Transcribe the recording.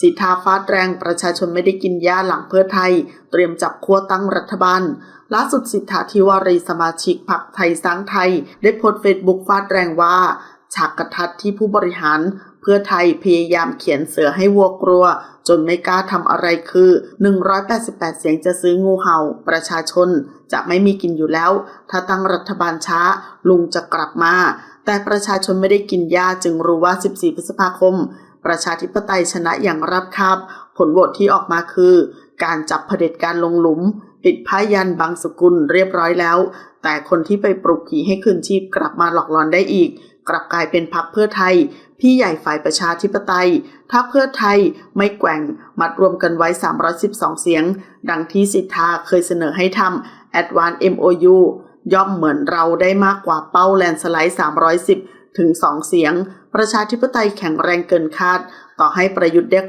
สีทาฟาดแรงประชาชนไม่ได้กินยาหลังเพื่อไทย เตรียมจับขั้วตั้งรัฐบาล ล่าสุดสิทธาธิวารีสมาชิกพรรคไทยสร้างไทย ได้โพสต์เฟซบุ๊กฟาดแรงว่า ฉากกระทัดที่ผู้บริหาร เพื่อไทยพยายามเขียนเสือให้วัวกลัว จนไม่กล้าทำอะไรคือ 188 เสียงจะซื้องูเห่า ประชาชนจะไม่มีกินอยู่แล้ว ถ้าตั้งรัฐบาลช้า ลุงจะกลับมา แต่ประชาชนไม่ได้กินยาจึงรู้ว่า 14 พฤษภาคม ประชาธิปไตยชนะอย่างรับคาบผลโหวตที่ออกมาคือ การจับเผด็จการลงหลุมปิดผ้ายันบางสกุลเรียบร้อยแล้ว แต่คนที่ไปปลุกผีให้คืนชีพกลับมาหลอกหลอนได้อีก กลับกลายเป็นพรรคเพื่อไทย พี่ใหญ่ฝ่ายประชาธิปไตย ถ้าเพื่อไทยไม่แกว่ง มัดรวมกันไว้ 312 เสียง ดังที่สิทธาเคยเสนอให้ทำ Advance MOU ย่อมเหมือนเราได้มากกว่าเป้าแลนสไลด์ 310 ถึง 2 เสียง ประชาธิปไตยแข็งแรงเกินคาด ต่อให้ประยุทธ์ได้